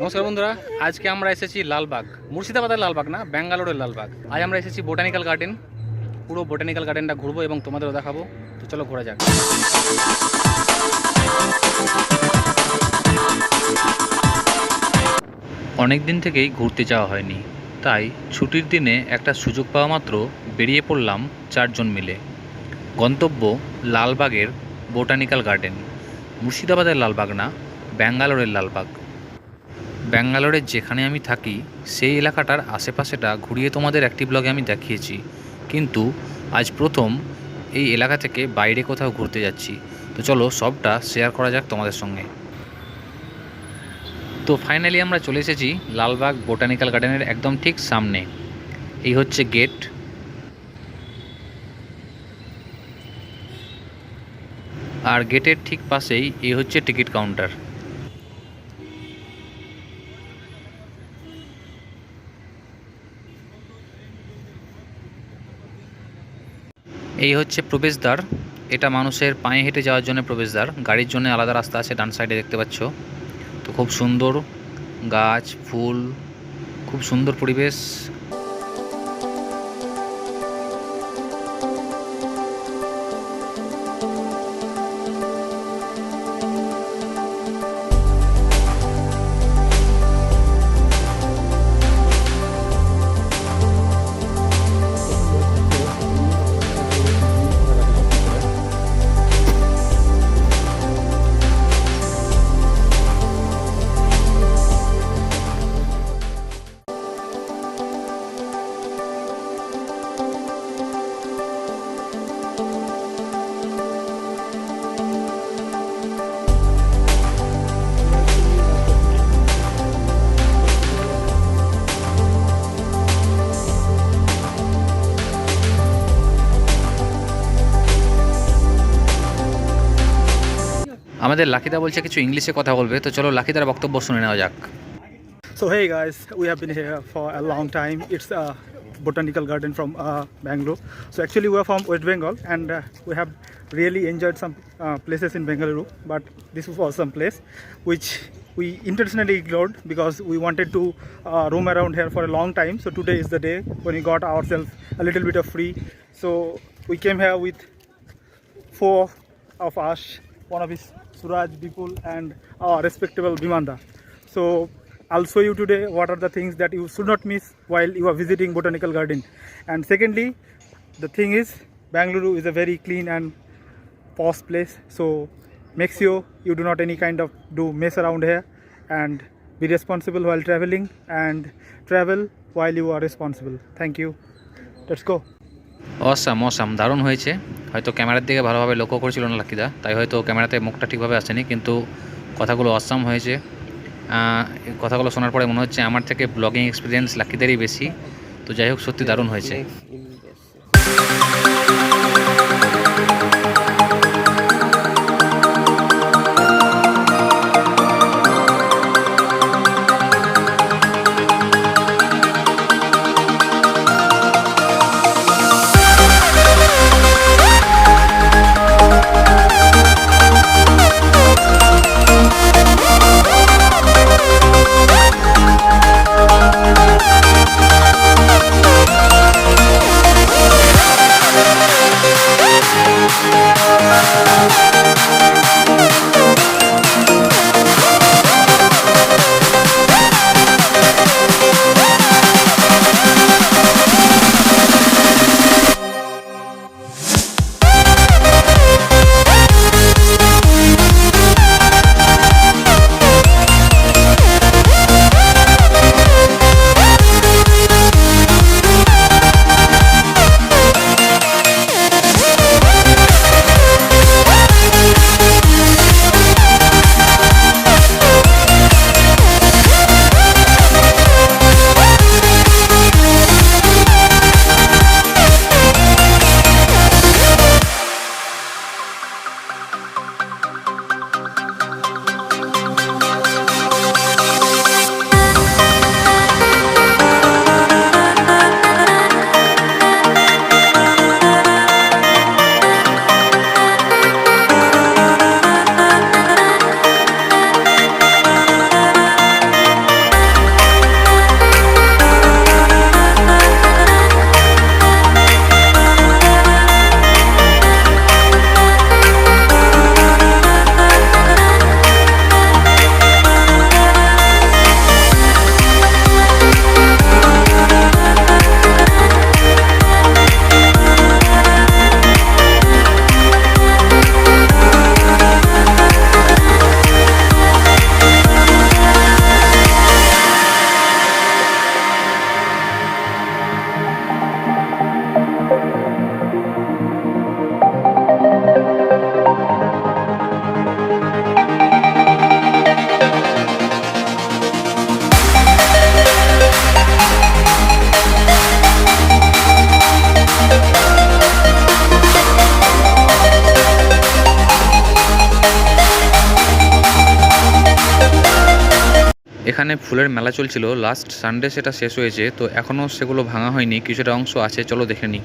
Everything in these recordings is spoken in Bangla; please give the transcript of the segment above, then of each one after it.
নমস্কার বন্ধুরা, আজকে আমরা এসেছি লালবাগ, মুর্শিদাবাদের লালবাগ না, ব্যাঙ্গালোরের লালবাগ। আজ আমরা এসেছি বোটানিক্যাল গার্ডেন পুরো বোটানিক্যাল গার্ডেনটা ঘুরবো এবং তোমাদেরও দেখাবো। তো চলো ঘোরা যাক। অনেক দিন থেকেই ঘুরতে যাওয়া হয়নি, তাই ছুটির দিনে একটা সুযোগ পাওয়া মাত্র বেরিয়ে পড়লাম চারজন মিলে। গন্তব্য লালবাগের বোটানিক্যাল গার্ডেন মুর্শিদাবাদের লালবাগ না, ব্যাঙ্গালোরের লালবাগ। ব্যাঙ্গালোরের যেখানে আমি থাকি, সেই এলাকাটার আশেপাশেটা ঘুরিয়ে তোমাদের একটি ব্লগে আমি দেখিয়েছি। কিন্তু আজ প্রথম এই এলাকা থেকে বাইরে কোথাও ঘুরতে যাচ্ছি। তো চলো সবটা শেয়ার করা যাক তোমাদের সঙ্গে। তো ফাইনালি আমরা চলে এসেছি লালবাগ বোটানিক্যাল গার্ডেনের একদম ঠিক সামনে। এই হচ্ছে গেট আর গেটের ঠিক পাশেই এই হচ্ছে টিকিট কাউন্টার এই হচ্ছে প্রবেশদ্বার। এটা মানুষের পায়ে হেঁটে যাওয়ার জন্য প্রবেশদ্বার। গাড়ির জন্য আলাদা রাস্তা আছে, ডান সাইডে দেখতে পাচ্ছ। তো খুব সুন্দর গাছ, ফুল, খুব সুন্দর পরিবেশ। আমাদের লাকিদা বলছে কিছু ইংলিশে কথা বলবে তো চলো লাকিদার বক্তব্য শুনে নেওয়া যাক So hey guys, we have been here for a long time. It's a botanical garden from uh, Bangalore. So actually we are from West Bengal and uh, we have really enjoyed some uh, places in Bengaluru. But this was some place which we intentionally ignored because we wanted to uh, roam around here for a long time. So today is the day when we got ourselves a little bit of free. So we came here with four of us, one of his Suraj, Bipul, and our respectable Bimanda. So I'll show you today what are the things that you should not miss while you are visiting Botanical Garden. And secondly, the thing is, Bangalore is a very clean and posh place. So make sure you do not any kind of do mess around here and be responsible while traveling and travel while you are responsible. Thank you. Let's go. Awesome awesome দারুণ হয়েছে। হয়তো ক্যামেরার দিকে ভালোভাবে লক্ষ্য করছিল না লাকিদা তাই হয়তো ক্যামেরাতে মুখটা ঠিকভাবে আসেনি কিন্তু কথাগুলো অসাম হয়েছে। কথাগুলো শোনার পরে মনে হচ্ছে আমার থেকে ব্লগিং এক্সপিরিয়েন্স লাকিদেরই বেশি। তো যাই হোক সত্যি দারুণ হয়েছে। এখানে ফুলের মেলা চলছিল। লাস্ট সানডে সেটা শেষ হয়েছে, তো এখনও সেগুলো ভাঙা হয়নি। কিছুটা অংশ আছে, চলো দেখে নিই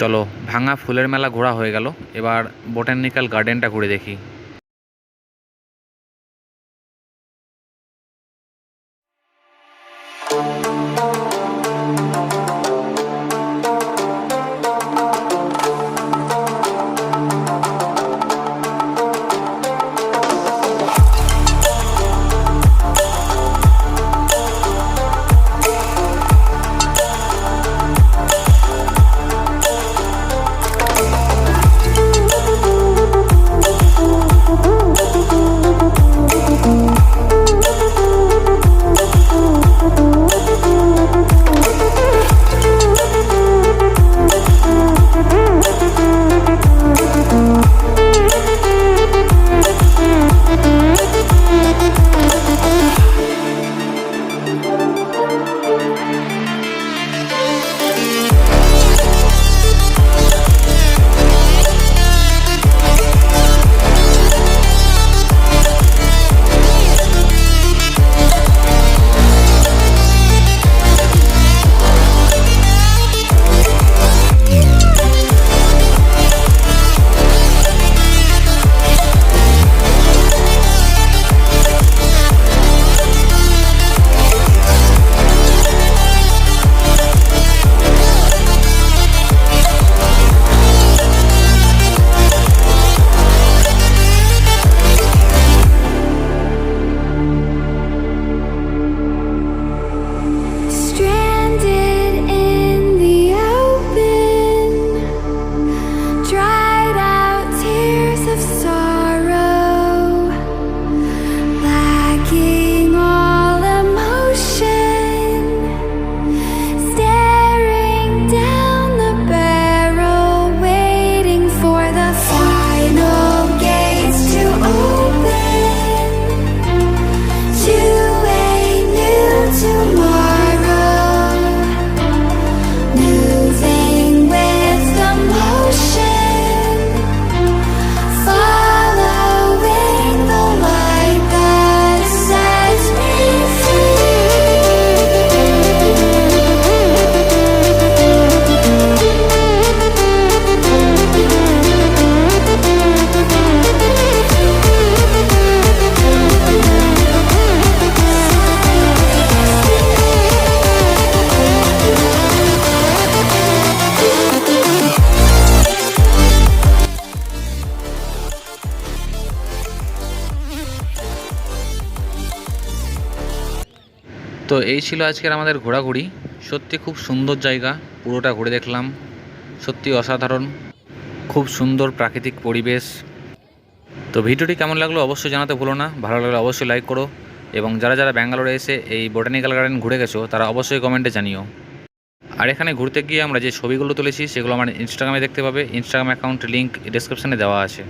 চলো ভাঙা ফুলের মেলা ঘোরা হয়ে গেল। এবার বোটানিক্যাল গার্ডেনটা ঘুরে দেখি। এই ছিল আজকের আমাদের ঘোরাঘুরি। সত্যি খুব সুন্দর জায়গা, পুরোটা ঘুরে দেখলাম। সত্যি অসাধারণ, খুব সুন্দর প্রাকৃতিক পরিবেশ। তো ভিডিওটি কেমন লাগল অবশ্যই জানাতে ভুলো না, ভালো লাগলে অবশ্যই লাইক করো এবং যারা যারা ব্যাঙ্গালোরে এসে এই বোটানিক্যাল গার্ডেন ঘুরে গেছো, তারা অবশ্যই কমেন্টে জানিও। আর এখানে ঘুরতে গিয়ে আমরা যে ছবিগুলো তুলেছি, সেগুলো আমার ইনস্টাগ্রামে দেখতে পাবে। ইনস্টাগ্রাম অ্যাকাউন্ট লিঙ্ক ডিসক্রিপশানে দেওয়া আছে।